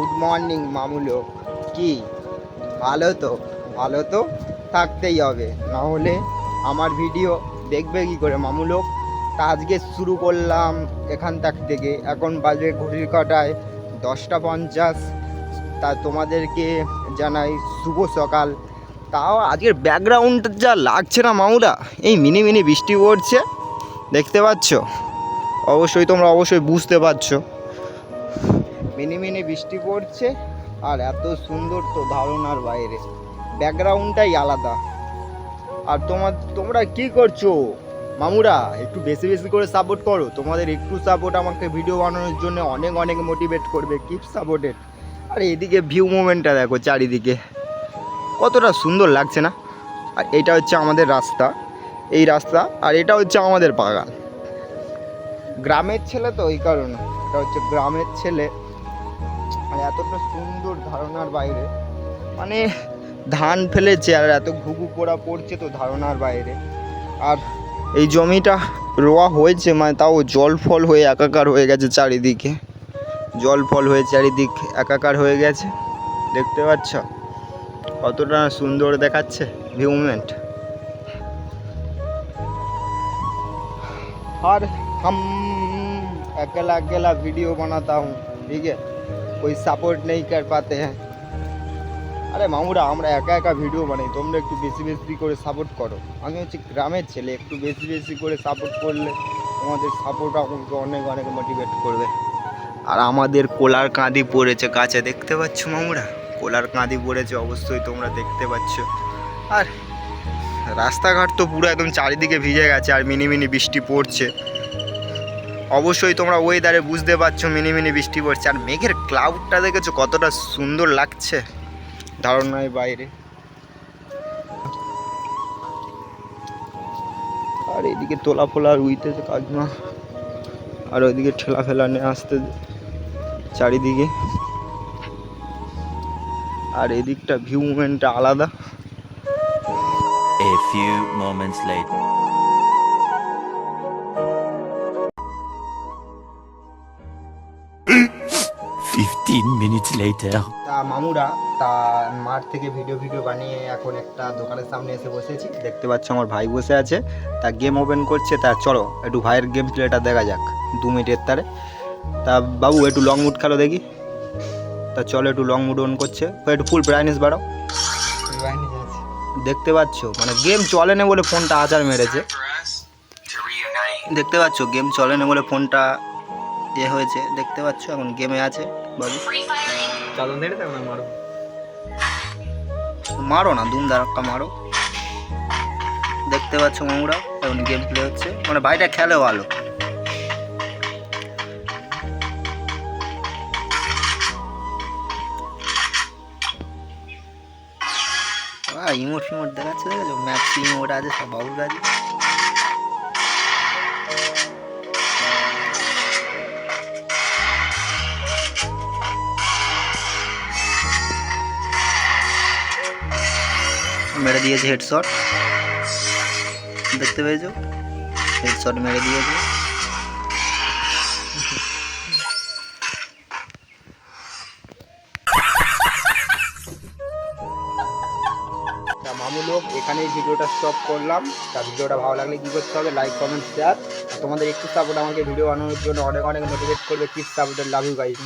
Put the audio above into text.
Good morning মামুলো কি? ভালো তো ভালো তো থাকতেই হবে। না হলে আমার ভিডিও দেখবে কি করে মামুলো তা আজকে শুরু করলাম এখান থাক এখন বাজে ঘড়ির কাটায় দশটা পঞ্চাশ। তা তোমাদেরকে জানাই শুভ সকাল। তাও আজকের ব্যাকগ্রাউন্ড যা লাগছে না মামুরা এই মিনি মিনি বৃষ্টি পড়ছে, দেখতে পাচ্ছ? অবশ্যই তোমরা অবশ্যই বুঝতে পারছ। মিনি মিনি বৃষ্টি পড়ছে আর এত সুন্দর তো ধারণার বাইরে। ব্যাকগ্রাউন্ডটাই আলাদা। আর তোমার, তোমরা কি করছ? মামুরা, একটু বেশি বেশি করে সাপোর্ট করো। তোমাদের একটু সাপোর্ট আমাকে ভিডিও বানানোর জন্য অনেক অনেক মোটিভেট করবে। কিপ সাপোর্টেড আর এদিকে ভিউ মুভমেন্টটা দেখো চারিদিকে। কতটা সুন্দর লাগছে না? আর এটা হচ্ছে আমাদের রাস্তা। এই রাস্তা, আর এটা হচ্ছে আমাদের বাগান। গ্রামের ছেলে তো এই কারণে। এটা হচ্ছে গ্রামের ছেলে। মানে এতটা সুন্দর ধারণার বাইরে মানে ধান ফেলেছে আর এত ঘুঘু পোড়া পড়ছে তো ধারণার বাইরে আর এই জমিটা রোয়া হয়েছে মানে তাও জল ফল হয়ে একাকার হয়ে গেছে চারিদিকে জল ফল হয়ে চারিদিক একাকার হয়ে গেছে দেখতে পাচ্ছ কতটা সুন্দর দেখাচ্ছে ভিউ মুভমেন্ট और हम अकेला अकेला वीडियो बनाता हूँ ठीक है कोई सपोर्ट नहीं कर पाते हैं আরে মামুরা আমরা একা একা ভিডিও বানাই তোমরা একটু বেশি বেশি করে সাপোর্ট করো আমি হচ্ছে গ্রামের ছেলে একটু বেশি বেশি করে সাপোর্ট করলে তোমাদের সাপোর্ট আমাকে অনেক অনেক মোটিভেট করবে আর আমাদের কোলার কাঁদি পড়েছে গাছে দেখতে পাচ্ছ মামুরা কোলার কাঁদি পড়েছে অবশ্যই তোমরা দেখতে পাচ্ছ আর রাস্তাঘাট তো পুরো একদম চারিদিকে ভিজে গেছে আর মিনি মিনি বৃষ্টি পড়ছে অবশ্যই তোমরা ওয়েদারে বুঝতে পারছ, মিনি মিনি বৃষ্টি পড়ছে। আর মেঘের ক্লাউডটা দেখেছ, কতটা সুন্দর লাগছে? ধারণায় বাইরে। আর এদিকে তোলা ফোলা রুইতেছে কাজমা আর ওইদিকে ঠেলা ফেলা নিয়ে আসতে চারিদিকে। আর এদিকটা ভিউ মুভমেন্টটা আলাদা। A few moments later. Fifteen minutes later. তা মামুরা, তা মাঠ থেকে ভিডিও ভিডিও বানিয়ে এখন একটা দোকানের সামনে এসে বসেছি। দেখতে পাচ্ছ আমার ভাই বসে আছে। তা গেম ওপেন করছে। তা চলো, একটু ভাইয়ের গেম প্লেটা দেখা যাক দু মিনিটের তারে। তা বাবু, একটু লং মুড খেলো দেখি। তা চলো, একটু লং মুড অন করছে। একটু ফুল ব্রাইটনেস বাড়াও। দেখতে পাচ্ছ? মানে গেম চলে না বলে ফোনটা আচার মেরেছে। দেখতে পাচ্ছ? গেম চলে না বলে ফোনটা এ হয়েছে দেখতে পাচ্ছ এখন গেমে আছে বাবু। মারো। মারো না দুম দাঁড়াক্কা মারো। দেখতে পাচ্ছ মামুরা এখন গেম প্লে হচ্ছে। মানে ভাইটা খেলে ভালো। ইমোট ফিমোট দেখাচ্ছে দেখেছ? ম্যাক্সি ইমোট আছে সব বাবুর কাছে। মেরে দিয়েছে হেডশট দেখতে পেয়েছ? হেডশট মেরে দিয়েছে। তা মামু লোক এখানেই ভিডিওটা স্টপ করলাম। তা ভিডিওটা ভালো লাগলে কী করতে হবে? লাইক কমেন্ট শেয়ার তোমাদের একটু সাপোর্ট আমাকে ভিডিও বানানোর জন্য অনেক অনেক মোটিভেট করবে। কিস সাপোর্টের লাভ ইউ গাইস